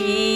শিব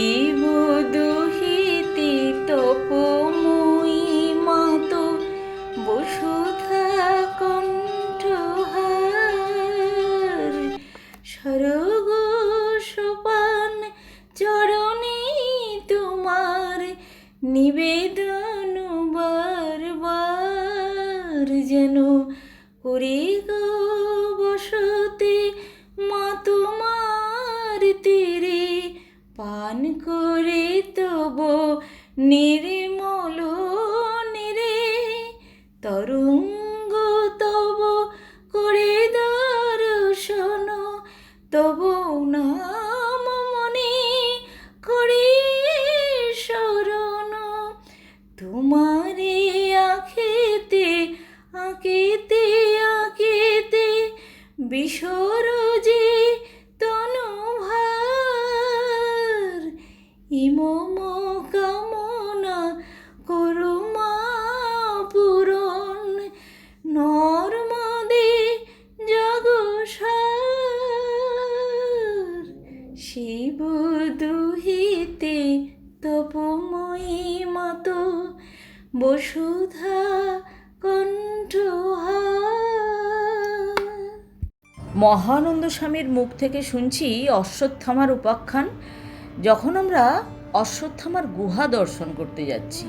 তপময়ী মত বসুধা মহানন্দ স্বামীর মুখ থেকে শুনছি অশ্বত্থামার উপাখ্যান, যখন আমরা অশ্বত্থামার গুহা দর্শন করতে যাচ্ছি।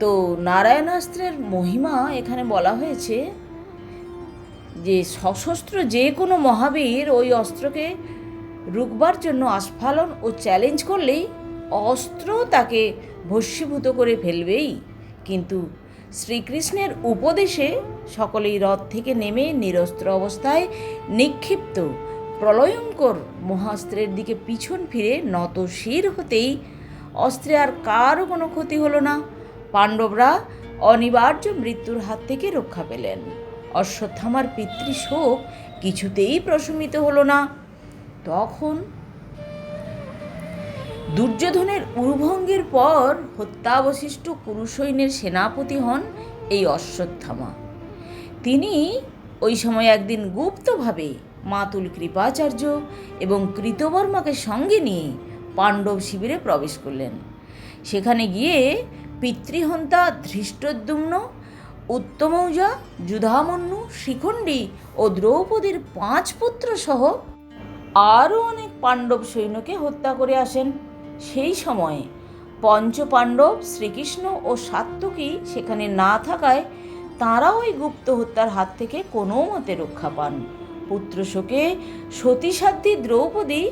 তো নারায়ণাস্ত্রের মহিমা এখানে বলা হয়েছে যে, সশস্ত্র যে কোনো মহাবীর ওই অস্ত্রকে রুখবার জন্য আস্ফালন ও চ্যালেঞ্জ করলেই অস্ত্র তাকে ভস্মীভূত করে ফেলবেই। কিন্তু শ্রীকৃষ্ণের উপদেশে সকলেই রথ থেকে নেমে নিরস্ত্র অবস্থায় নিক্ষিপ্ত প্রলয়ঙ্কর মহাস্ত্রের দিকে পিছন ফিরে নত শির হতেই অস্ত্রে আর কারও কোনো ক্ষতি হলো না। পাণ্ডবরা অনিবার্য মৃত্যুর হাত থেকে রক্ষা পেলেন। অশ্বত্থামার পিতৃশোক কিছুতেই প্রশমিত হলো না। তখন দুর্যোধনের উরুভঙ্গের পর হত্যাবশিষ্ট কুরুসৈন্যের সেনাপতি হন এই অশ্বত্থামা। তিনি ওই সময় একদিন গুপ্তভাবে মাতুল কৃপাচার্য এবং কৃতবর্মাকে সঙ্গে নিয়ে পাণ্ডব শিবিরে প্রবেশ করলেন। সেখানে গিয়ে পিতৃহন্তা ধৃষ্টদ্যুম্ন, উত্তমৌজা, যুধামন্যু, শিখণ্ডী ও দ্রৌপদীর পাঁচ পুত্র সহ আরও অনেক পাণ্ডব সৈন্যকে হত্যা করে আসেন। সেই সময়ে পঞ্চপাণ্ডব শ্রীকৃষ্ণ ও সাত্তকী সেখানে না থাকায় তাঁরাও ওই গুপ্ত হত্যার হাত থেকে কোনো মতে রক্ষা পান। পুত্রশোকে সতীসাধ্যী দ্রৌপদী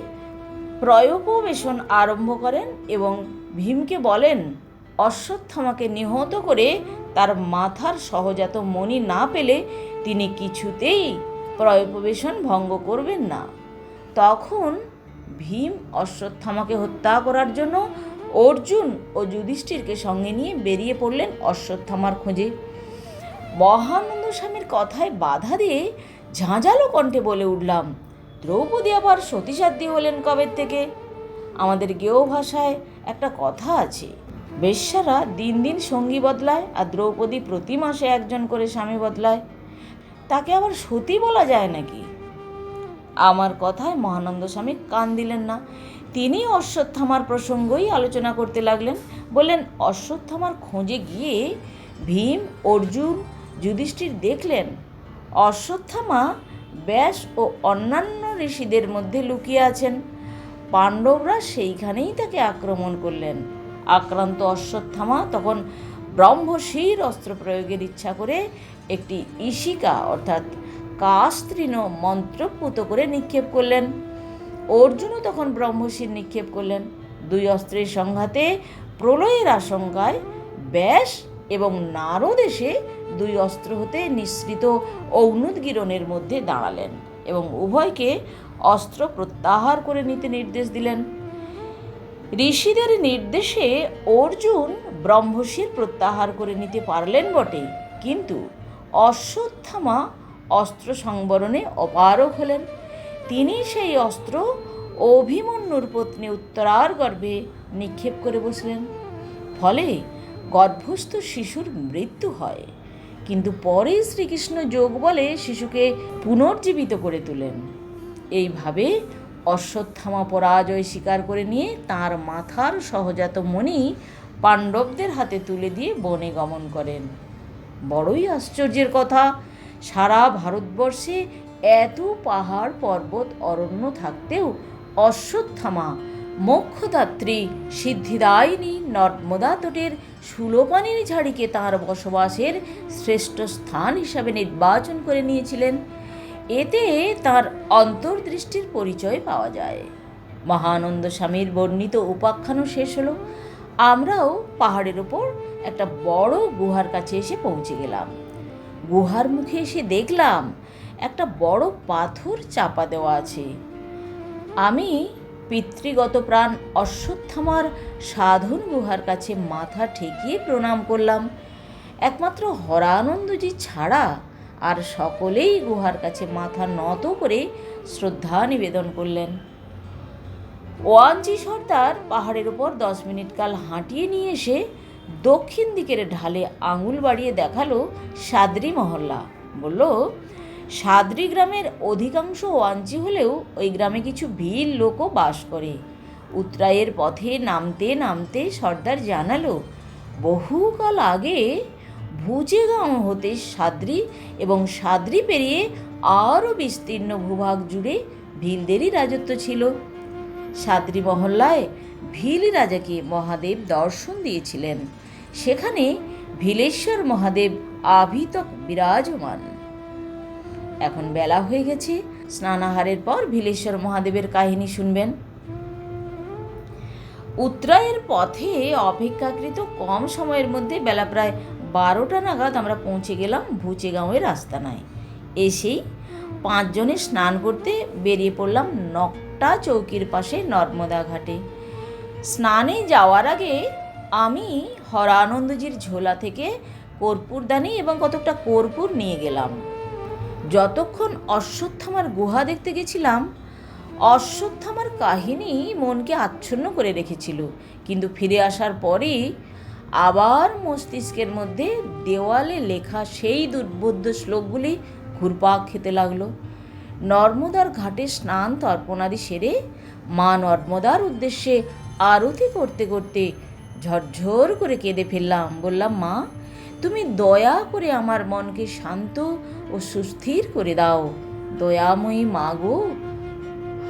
প্রয়োপবেশন আরম্ভ করেন এবং ভীমকে বলেন, অশ্বত্থামাকে নিহত করে তার মাথার সহজাত মণি না পেলে তিনি কিছুতেই প্রয়োপবেশন ভঙ্গ করবেন না। তখন ভীম অশ্বত্থামাকে হত্যা করার জন্য অর্জুন ও যুধিষ্ঠিরকে সঙ্গে নিয়ে বেরিয়ে পড়লেন অশ্বত্থামার খোঁজে। মহানন্দ স্বামীর কথায় বাধা দিয়ে ঝাঁঝালো কণ্ঠে বলে উঠলাম, দ্রৌপদী আবার সতীসাধ্যী হলেন কবের থেকে? আমাদের গেও ভাষায় একটা কথা আছে, বেশ্যারা দিন দিন সঙ্গী বদলায় আর দ্রৌপদী প্রতি মাসে একজন করে স্বামী বদলায়। তাকে আবার সতী বলা যায় নাকি? আমার কথায় মহানন্দ স্বামী কান দিলেন না। তিনি অশ্বত্থামার প্রসঙ্গই আলোচনা করতে লাগলেন। বললেন, অশ্বত্থামার খোঁজে গিয়ে ভীম, অর্জুন, যুধিষ্ঠির দেখলেন। অশ্বত্থামা ব্যাস ও অন্যান্য ঋষিদের মধ্যে লুকিয়ে আছেন। পাণ্ডবরা সেইখানেই তাকে আক্রমণ করলেন। আক্রান্ত অশ্বত্থামা তখন ব্রহ্মশির অস্ত্র প্রয়োগের ইচ্ছা করে একটি ইশিকা, অর্থাৎ কাস্ত্রীণ মন্ত্রপুত করে নিক্ষেপ করলেন। অর্জুনও তখন ব্রহ্মশির নিক্ষেপ করলেন। দুই অস্ত্রের সংঘাতে, প্রলয়ের আশঙ্কায় ব্যাস এবং নারদ এসে দুই অস্ত্র হতে নিঃসৃত ঔনুদ্গিরণের মধ্যে দাঁড়ালেন এবং উভয়কে অস্ত্র প্রত্যাহার করে নিতে নির্দেশ দিলেন। ঋষিদের নির্দেশে অর্জুন ব্রহ্মশির প্রত্যাহার করে নিতে পারলেন বটে, কিন্তু অশ্বত্থামা অস্ত্র সংবরণে অপারক হলেন। তিনি সেই অস্ত্র অভিমন্যুর পত্নী উত্তরার গর্ভে নিক্ষেপ করে বসলেন। ফলে গর্ভস্থ শিশুর মৃত্যু হয়। কিন্তু পরে শ্রীকৃষ্ণ যোগ বলে শিশুকে পুনর্জীবিত করে তোলেন। এইভাবে অশ্বত্থামা পরাজয় স্বীকার করে নিয়ে তার মাথার সহজাত মণি পাণ্ডবদের হাতে তুলে দিয়ে বনে গমন করেন। বড়ই আশ্চর্যের কথা সারা ভারতবর্ষে এত পাহাড় পর্বত অরণ্য থাকতেও অশ্বত্থামা, মোক্ষদাত্রী, সিদ্ধিদায়িনী নর্মদা তটের সুলোপানির ঝাড়িকে তাঁর বসবাসের শ্রেষ্ঠ স্থান হিসাবে নির্বাচন করে নিয়েছিলেন। এতে তার অন্তর্দৃষ্টির পরিচয় পাওয়া যায়। মহানন্দ স্বামীর বর্ণিত উপাখ্যানও শেষ হলো। আমরাও পাহাড়ের ওপর একটা বড় গুহার কাছে এসে পৌঁছে গেলাম। গুহার মুখে এসে দেখলাম একটা বড় পাথর চাপা দেওয়া আছে। আমি পিতৃগত প্রাণ অশ্বত্থামার সাধন গুহার কাছে মাথা ঠেকিয়ে প্রণাম করলাম। একমাত্র হরানন্দজি ছাড়া আর সকলেই গুহার কাছে মাথা নত করে শ্রদ্ধা নিবেদন করলেন। ওয়ানজি সর্দার পাহাড়ের ওপর দশ মিনিট কাল হাঁটিয়ে নিয়ে এসে দক্ষিণ দিকের ঢালে আঙুল বাড়িয়ে দেখাল সাদরি মহল্লা। বলল, সাদরি গ্রামের অধিকাংশ ওয়াঞ্চি হলেও ওই গ্রামে কিছু ভিল লোকও বাস করে। উত্তরায়ের পথে নামতে নামতে সর্দার জানালো, বহুকাল আগে ভুজেগাঁও হতে সাদ্রি এবং সাদ্রি পেরিয়ে আরও বিস্তীর্ণ ভূভাগ জুড়ে ভিলদেরই রাজত্ব ছিল। সাদ্রি মহল্লায় ভিল রাজাকে মহাদেব দর্শন দিয়েছিলেন। সেখানে ভিলেশ্বর মহাদেব আভিতক বিরাজমান। এখন বেলা হয়ে গেছে, স্নানাহারের পর ভিলেশ্বর মহাদেবের কাহিনী শুনবেন। উত্তরায়ের পথে অপেক্ষাকৃত কম সময়ের মধ্যে বেলা প্রায় বারোটা নাগাদ আমরা পৌঁছে গেলাম ভুচেগাঁওয়ের আস্তানায় এসেই পাঁচজনে স্নান করতে বেরিয়ে পড়লাম নকটা চৌকির পাশে নর্মদা ঘাটে। স্নানে যাওয়ার আগে আমি হরানন্দজির ঝোলা থেকে কর্পূরদানি এবং কতকটা কর্পূর নিয়ে গেলাম। যতক্ষণ অশ্বত্থামার গুহা দেখতে গেছিলাম, অশ্বত্থামার কাহিনী মনকে আচ্ছন্ন করে রেখেছিল। কিন্তু ফিরে আসার পরেই আবার মস্তিষ্কের মধ্যে দেওয়ালে লেখা সেই দুর্বোধ্য শ্লোকগুলি ঘুরপাক খেতে লাগল। নর্মদার ঘাটে স্নান তর্পণাদি সেরে মা নর্মদার উদ্দেশ্যে আরতি করতে করতে ঝরঝর করে কেঁদে ফেললাম। বললাম, মা, তুমি দয়া করে আমার মনকে শান্ত ও সুস্থির করে দাও। দয়াময়ী মা গো,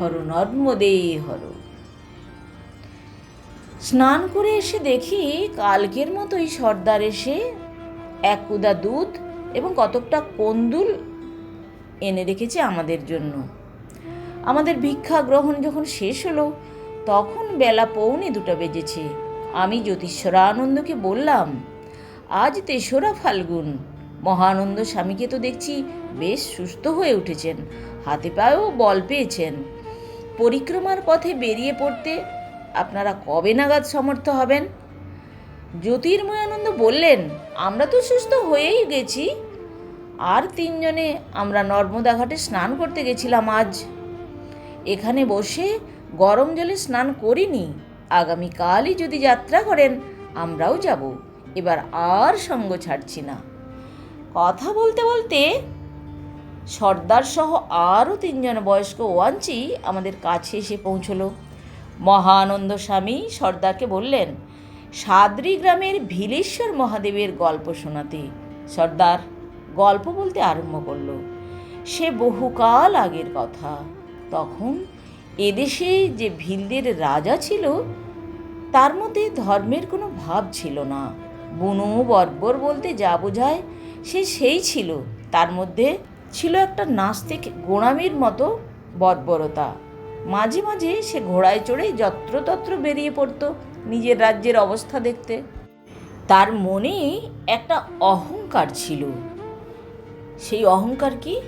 হর নর্মদে, হর। স্নান করে এসে দেখি কালকের মতোই সর্দার এসে এক কুদা দুধ এবং কতকটা কন্দুল এনে রেখেছে আমাদের জন্য। আমাদের ভিক্ষা গ্রহণ যখন শেষ হলো, তখন বেলা পৌনে দুটো বেজেছে। আমি জ্যোতিষ্বরানন্দকে বললাম, আজ তেসরা ফাল্গুন। মহানন্দ স্বামীকে তো দেখছি বেশ সুস্থ হয়ে উঠেছেন, হাতে পায়েও বল পেয়েছেন। পরিক্রমার পথে বেরিয়ে পড়তে আপনারা কবে নাগাদ সমর্থ হবেন? জ্যোতির্ময়ানন্দ বললেন, আমরা তো সুস্থ হয়েই গেছি। আর তিনজনে আমরা নর্মদা ঘাটে স্নান করতে গেছিলাম আজ। এখানে বসে গরম জলে স্নান করিনি। আগামীকালই যদি যাত্রা করেন, আমরাও যাব। এবার আর সঙ্গ ছাড়ছি না। কথা বলতে বলতে সর্দার সহ আরও তিনজন বয়স্ক ওয়াঞ্চি আমাদের কাছে এসে পৌঁছলো। মহানন্দ স্বামী সর্দারকে বললেন, সাদরি গ্রামের ভিলেশ্বর মহাদেবের গল্প শোনাতে। সর্দার গল্প বলতে আরম্ভ করল। সে বহুকাল আগের কথা। তখন এদেশে যে ভিলদের রাজা ছিল, তার মধ্যে ধর্মের কোনো ভাব ছিল না। বুনু বর্বর বলতে যা বোঝায়, সে সেই ছিল। তার মধ্যে ছিল একটা নাস্তিক গোড়ামির মতো বর্বরতা। মাঝে মাঝে সে ঘোড়ায় চড়ে যত্রতত্র বেরিয়ে পড়তো নিজের রাজ্যের অবস্থা দেখতে। তার মনে একটা অহংকার ছিল। সেই অহংকার কি?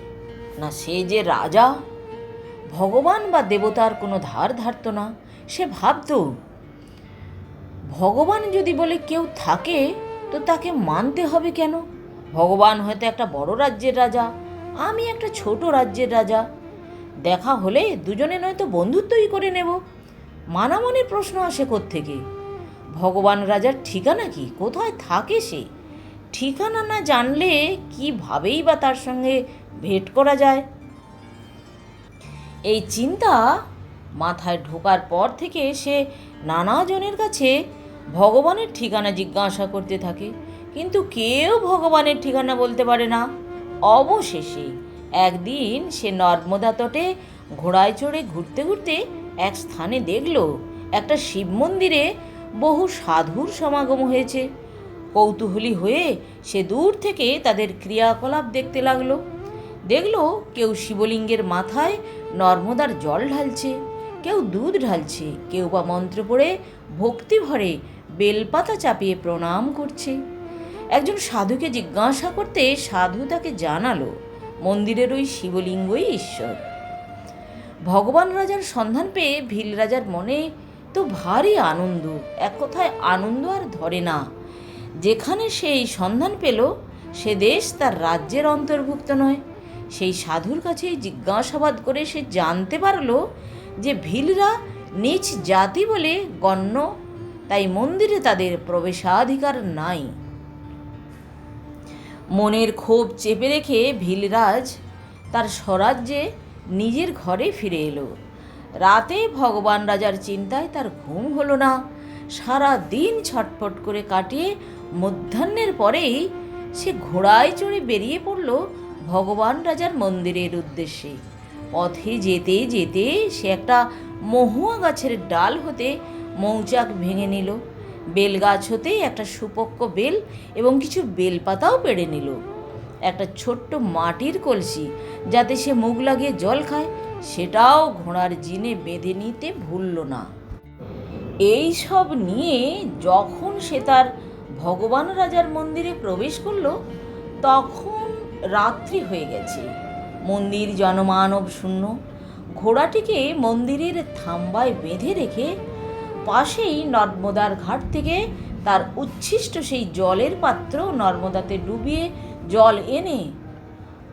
না সে যে রাজা? ভগবান বা দেবতার কোনো ধার ধারত না, সে ভাবত। ভগবান যদি বলে কেউ থাকে, তো তাকে মানতে হবে কেন? ভগবান হয়তো একটা বড় রাজ্যের রাজা, আমি একটা ছোট রাজ্যের রাজা। দেখা হলে দুজনে নয়তো বন্ধুত্বই করে নেব। মানামনির প্রশ্ন আসে থেকে ভগবান রাজার ঠিকানা কি? কোথায় থাকে সে? ঠিকানা না জানলে কীভাবেই বা তার সঙ্গে ভেট করা যায়? এই চিন্তা মাথায় ঢোকার পর থেকে সে নানা জনের কাছে ভগবানের ঠিকানা জিজ্ঞাসা করতে থাকে। কিন্তু কেউ ভগবানের ঠিকানা বলতে পারে না। অবশেষে একদিন সে নর্মদা তটে ঘোড়ায় চড়ে ঘুরতে ঘুরতে এক স্থানে দেখল, একটা শিব মন্দিরে বহু সাধুর সমাগম হয়েছে। কৌতূহলী হয়ে সে দূর থেকে তাদের ক্রিয়াকলাপ দেখতে লাগল। দেখল কেউ শিবলিঙ্গের মাথায় নর্মদার জল ঢালছে, কেউ দুধ ঢালছে, কেউ বা মন্ত্র পড়ে ভক্তি ভরে বেলপাতা চাপিয়ে প্রণাম করছে। একজন সাধুকে জিজ্ঞাসা করতে সাধু তাকে জানালো, মন্দিরের ওই শিবলিঙ্গই ঈশ্বর। ভগবান রাজার সন্ধান পেয়ে ভিল রাজার মনে তো ভারী আনন্দ, এক কথায় আনন্দ আর ধরে না। যেখানে সে এই সন্ধান পেল, সে দেশ তার রাজ্যের অন্তর্ভুক্ত নয়। সেই সাধুর কাছে জিজ্ঞাসাবাদ করে সে জানতে পারল যে ভিলরা নিচ জাতি বলে গণ্য, তাই মন্দিরে তাদের প্রবেশাধিকার নাই। মনের ক্ষোভ চেপে রেখে ভিলরাজ তার স্বরাজ্যে নিজের ঘরে ফিরে এলো। রাতে ভগবান রাজার চিন্তায় তার ঘুম হলো না। সারা দিন ছটফট করে কাটিয়ে মধ্যাহ্নের পরেই সে ঘোড়ায় চড়ে বেরিয়ে পড়ল ভগবান রাজার মন্দিরের উদ্দেশ্যে। পথে যেতে যেতে সে একটা মহুয়া গাছের ডাল হতে মৌচাক ভেঙে নিল। বেল গাছ হতে একটা সুপক্ক বেল এবং কিছু বেলপাতাও পেড়ে নিল। একটা ছোট্ট মাটির কলসি যাতে সে মুখ লাগিয়ে জল খায়, সেটাও ঘোড়ার জিনে বেঁধে নিতে ভুলল না। এই সব নিয়ে যখন সে তার ভগবান রাজার মন্দিরে প্রবেশ করল, তখন রাত্রি হয়ে গেছে। মন্দির জনমানব শূন্য। ঘোড়াটিকে মন্দিরের থাম্বায় বেঁধে রেখে পাশেই নর্মদার ঘাট থেকে তার উচ্ছিষ্ট সেই জলের পাত্র নর্মদাতে ডুবিয়ে জল এনে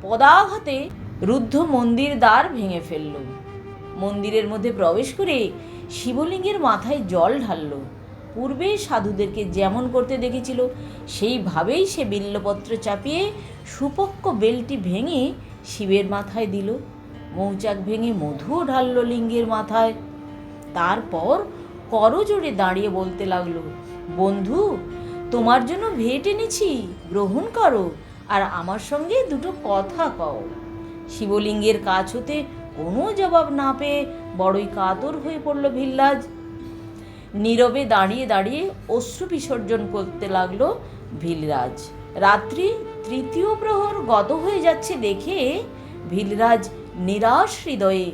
পদাঘাতে রুদ্ধ মন্দির দ্বার ভেঙে ফেলল। মন্দিরের মধ্যে প্রবেশ করে শিবলিঙ্গের মাথায় জল ঢালল। পূর্বে সাধুদেরকে যেমন করতে দেখেছিল, সেইভাবেই সে বিল্লপত্র চাপিয়ে সুপক্ক বেলটি ভেঙে শিবের মাথায় দিল। মৌচাক ভেঙে মধুও ঢালল লিঙ্গের মাথায়। তারপর করজোড়ে দাঁড়িয়ে বলতে লাগল, বন্ধু, তোমার জন্য ভেট এনেছি, গ্রহণ করো আর আমার সঙ্গে দুটো কথা কও। শিবলিঙ্গের কাছ হতে কোনো জবাব না পেয়ে বড়ই কাতর হয়ে পড়ল ভিল্লাজ। নীরবে দাঁড়িয়ে দাঁড়িয়ে অশ্রু বিসর্জন করতে লাগল ভিলরাজ। রাত্রি তৃতীয় প্রহর গত হয়ে যাচ্ছে দেখে ভিলরাজ নিরাশ হৃদয়ে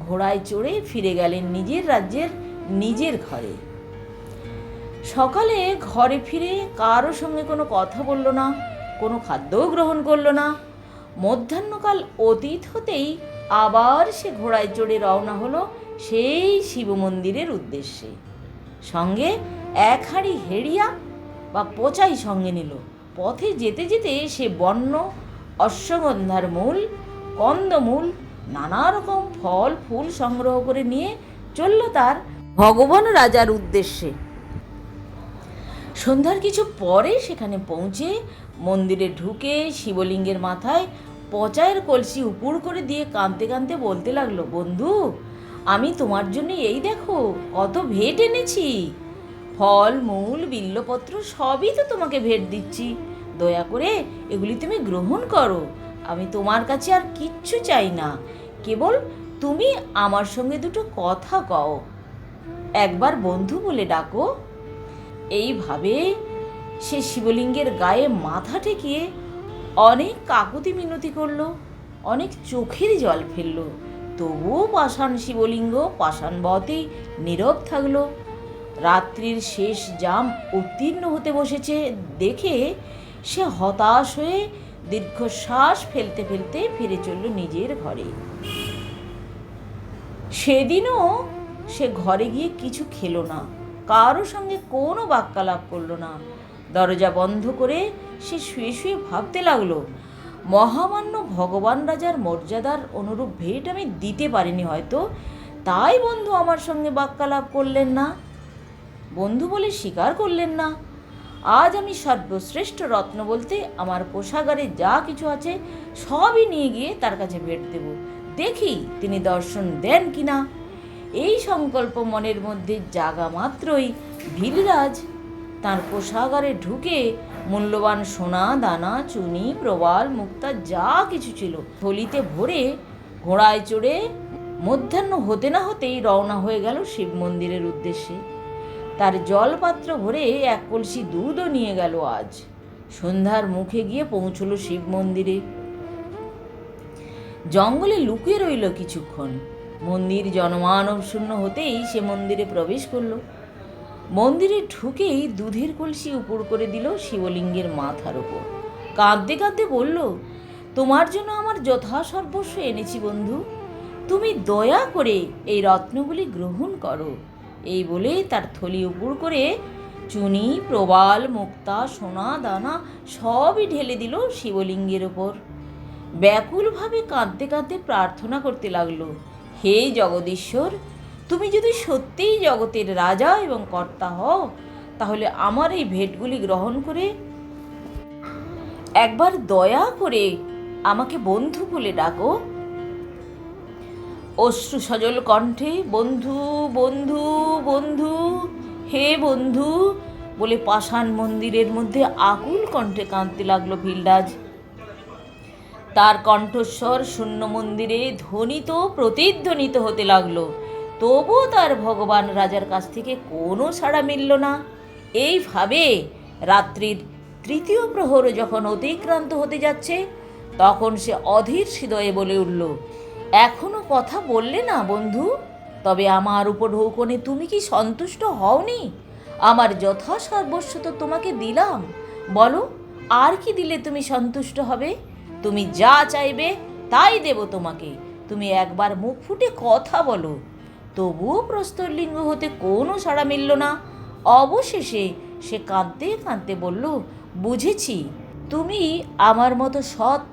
ঘোড়ায় চড়ে ফিরে গেলেন নিজের রাজ্যের নিজের ঘরে। সকালে ঘরে ফিরে কারও সঙ্গে কোনো কথা বলল না, কোনো খাদ্যও গ্রহণ করল না। মধ্যাহ্নকাল অতীত হতেই আবার সে ঘোড়ায় চড়ে রওনা হলো সেই শিব মন্দিরের উদ্দেশ্যে। সঙ্গে এক হাঁড়ি হেড়িয়া বা পচাই সঙ্গে নিল। পথে যেতে যেতে সে বন্য অশ্বগন্ধার মূল, কন্দমূল নানা রকম ফল, ফুল সংগ্রহ করে নিয়ে চলল তার ভগবান রাজার উদ্দেশ্যে। সন্ধ্যার কিছু পরে সেখানে পৌঁছে মন্দিরে ঢুকে শিবলিঙ্গের মাথায় পচায়ের কলসি উপুর করে দিয়ে কাঁদতে কাঁদতে বলতে লাগল, বন্ধু আমি তোমার জন্য এই দেখো কত ভেট এনেছি। ফল, মূল, বিল্লপত্র সবই তো তোমাকে ভেট দিচ্ছি। দয়া করে এগুলি তুমি গ্রহণ করো। আমি তোমার কাছে আর কিচ্ছু চাই না। কেবল তুমি আমার সঙ্গে দুটো কথা কও। একবার বন্ধু বলে ডাকো। এইভাবে সে শিবলিঙ্গের গায়ে মাথা ঠেকিয়ে অনেক কাকুতি মিনতি করল, অনেক চোখের জল ফেলল। তবুও পাষাণ শিবলিঙ্গ পাষাণবতেই নীরব থাকল। রাত্রির শেষ জাম উত্তীর্ণ হতে বসেছে, দেখে সে হতাশ হয়ে দীর্ঘশ্বাস ফেলতে ফেলতে ফিরে চলল নিজের ঘরে। সেদিনও সে ঘরে গিয়ে কিছু খেলো না, কারও সঙ্গে কোনো বাক্যালাপ করল না। দরজা বন্ধ করে সে শুয়ে শুয়ে ভাবতে লাগল মহামান্য ভগবান রাজার মর্যাদার অনুরূপ ভেট আমি দিতে পারিনি হয়তো। তাই বন্ধু আমার সঙ্গে বাক্যালাপ করলেন না। বন্ধু বলে স্বীকার করলেন না। আজ আমি সর্বশ্রেষ্ঠ রত্ন বলতে আমার কোষাগারে যা কিছু আছে সবই নিয়ে গিয়ে তার কাছে ভেট দেব। দেখি তিনি দর্শন দেন কি না এই সংকল্প মনের মধ্যে জাগা মাত্রই। ভিলরাজ তার কোষাগারে ঢুকে মূল্যবান সোনা, দানা, চুনি, প্রবাল, মুক্তা, যা কিছু ছিল। থলিতে ভরে ঘোড়ায় চড়ে মধ্যাহ্ন হতে না হতেই রওনা হয়ে গেল শিব মন্দিরের উদ্দেশ্যে। তার জলপাত্র ভরে এক কলসি দুধও নিয়ে গেল আজ। সন্ধ্যার মুখে গিয়ে পৌঁছলো শিব মন্দিরে। জঙ্গলে লুকিয়ে রইল কিছুক্ষণ। মন্দির জনমানব শূন্য হতেই সে মন্দিরে প্রবেশ করল। মন্দিরে ঢুকেই দুধের কলসি উপর করে দিল শিবলিঙ্গের মাথার ওপর কাঁদতে কাঁদতে বলল, তোমার জন্য আমার যথাসর্বস্ব এনেছি বন্ধু। তুমি দয়া করে এই রত্নগুলি গ্রহণ করো। এই বলে তার থলি উপর করে চুনি, প্রবাল, মুক্তা, সোনা, দানা সবই ঢেলে দিল শিবলিঙ্গের ওপর ব্যাকুলভাবে কাঁদতে কাঁদতে প্রার্থনা করতে লাগল, হে জগদীশ্বর তুমি যদি সত্যিই জগতের রাজা এবং কর্তা হও, তাহলে আমার এই ভেটগুলি গ্রহণ করে একবার দয়া করে আমাকে বন্ধু বলে ডাকো। অশ্রু সজল কণ্ঠে, বন্ধু বন্ধু বন্ধু, হে বন্ধু, বলে পাষাণ মন্দিরের মধ্যে আকুল কণ্ঠে কাঁদতে লাগল ভিলরাজ তার কণ্ঠস্বর শূন্য মন্দিরে ধ্বনিত, প্রতিধ্বনিত হতে লাগল। তবুও তার ভগবান রাজার কাছ থেকে কোনো সাড়া মিলল না। এইভাবে রাত্রির তৃতীয় প্রহর যখন অতিক্রান্ত হতে যাচ্ছে, তখন সে অধীর হৃদয়ে বলে উঠল, এখনও কথা বললে না, বন্ধু। তবে আমার উপঢৌকনে তুমি কি সন্তুষ্ট হওনি? আমার যথা সর্বস্ব তো তোমাকে দিলাম। বলো, আর কি দিলে তুমি সন্তুষ্ট হবে? তুমি যা চাইবে তাই দেব তোমাকে। তুমি একবার মুখ ফুটে কথা বলো। তবুও প্রস্তরলিঙ্গ হতে কোনো সাড়া মিলল না। অবশেষে সে কাঁদতে কাঁদতে বলল, বুঝেছি, তুমি আমার মতো সৎ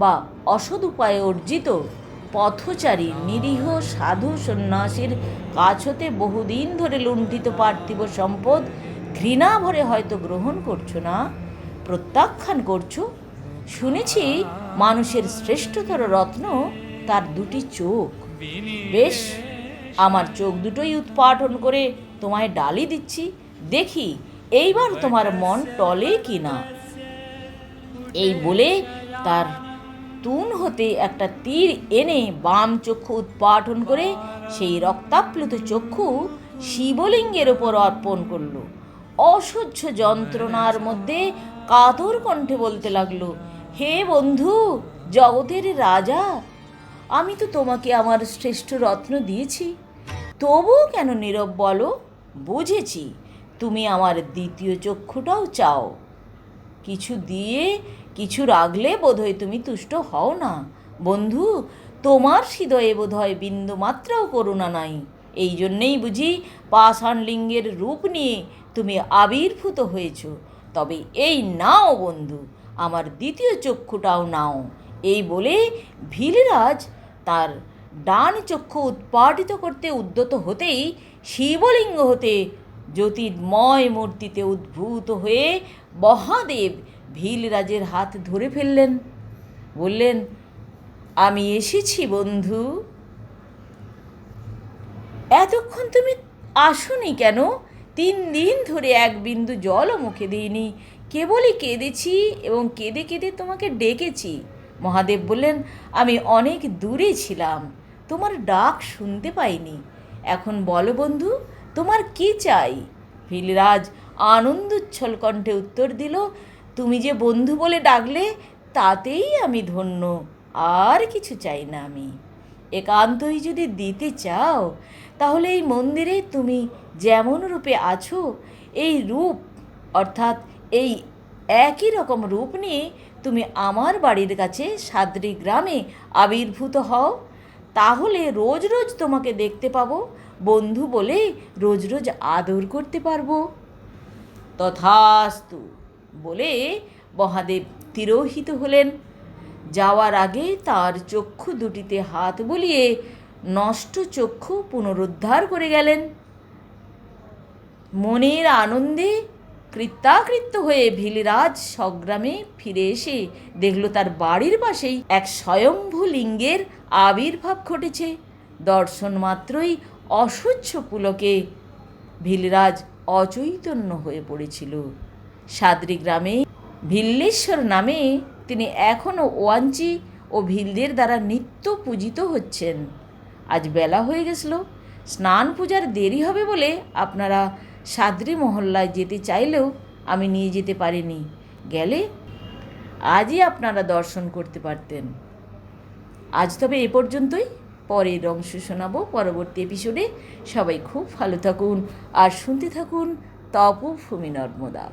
বা অসৎ উপায়ে অর্জিত পথচারী, নিরীহ, সাধু সন্ন্যাসীর কাছ হতে বহুদিন ধরে লুণ্ঠিত পার্থিব সম্পদ ঘৃণা ভরে হয়তো গ্রহণ করছ না, প্রত্যাখ্যান করছ। শুনেছি মানুষের শ্রেষ্ঠতর রত্ন তার দুটি চোখ। বেশ আমার চোখ দুটোই উৎপাটন করে তোমায় ডালি দিচ্ছি। দেখি, এইবার তোমার মন টলে কি না এই বলে তার তুন হতে একটা তীর এনে বাম চক্ষু উৎপাটন করে সেই রক্তাপ্লুত চক্ষু শিবলিঙ্গের ওপর অর্পণ করল। অসহ্য যন্ত্রণার মধ্যে কাতর কণ্ঠে বলতে লাগল, হে বন্ধু, জগতের রাজা, আমি তো তোমাকে আমার শ্রেষ্ঠ রত্ন দিয়েছি। তবুও কেন নীরব বলো? বুঝেছি, তুমি আমার দ্বিতীয় চক্ষুটাও চাও। কিছু দিয়ে কিছু রাখলে বোধহয় তুমি তুষ্ট হও না। বন্ধু, তোমার হৃদয়ে বোধহয় বিন্দু মাত্রাও করুণা নাই। এই জন্যেই বুঝি পাষাণ লিঙ্গের রূপ নিয়ে তুমি আবির্ভূত হয়েছ। তবে এই নাও বন্ধু, আমার দ্বিতীয় চক্ষুটাও নাও। এই বলে ভিলরাজ তার ডান চক্ষু উৎপাটিত করতে উদ্যত হতেই শিবলিঙ্গ হতে জ্যোতির্ময় মূর্তিতে উদ্ভূত হয়ে মহাদেব ভিলরাজের হাত ধরে ফেললেন। বললেন, আমি এসেছি, বন্ধু। এতক্ষণ তুমি আসোনি কেন? তিন দিন ধরে এক বিন্দু জলও মুখে দিইনি। কেবলই কেঁদেছি এবং কেঁদে কেঁদে তোমাকে ডেকেছি। মহাদেব বললেন, আমি অনেক দূরে ছিলাম। তোমার ডাক শুনতে পাইনি। এখন বলো বন্ধু, তোমার কি চাই? ভিলরাজ আনন্দোচ্ছল কণ্ঠে উত্তর দিল, তুমি যে বন্ধু বলে ডাকলে, তাতেই আমি ধন্য। আর কিছু চাই না আমি। একান্তই যদি দিতে চাও, তাহলে এই মন্দিরে তুমি যেমন রূপে আছো, এই রূপ, অর্থাৎ এই একই রকম রূপ নিয়ে তুমি আমার বাড়ির কাছে সাদ্রি গ্রামে আবির্ভূত হও। তাহলে রোজ রোজ তোমাকে দেখতে পাবো। বন্ধু বলে রোজ রোজ আদর করতে পারব। তথাস্তু বলে মহাদেব তিরোহিত হলেন। যাওয়ার আগে তার চক্ষু দুটিতে হাত বুলিয়ে নষ্ট চক্ষু পুনরুদ্ধার করে গেলেন। মনের আনন্দে কৃত্যাকৃত্য হয়ে ভিলিরাজ সগ্রামে ফিরে এসে দেখল তার বাড়ির পাশেই এক স্বয়ম্ভু লিঙ্গের আবির্ভাব ঘটেছে। দর্শন মাত্রই অসহ্য পুলকে। ভিলরাজ অচৈতন্য হয়ে পড়েছিল। সাদরি গ্রামে ভিল্লেশ্বর নামে তিনি এখনও ওয়াঞ্চি ও ভিলদের দ্বারা নিত্য পূজিত হচ্ছেন। আজ বেলা হয়ে গেছিল। স্নান পূজার দেরি হবে বলে আপনারা সাদরি মহল্লায় যেতে চাইলেও আমি নিয়ে যেতে পারিনি। গেলে আজই আপনারা দর্শন করতে পারতেন। আজ তবে এ পর্যন্তই। পরের অংশ শোনাবো পরবর্তী এপিসোডে সবাই খুব ভালো থাকুন আর শুনতে থাকুন তপভূমি নর্মদা।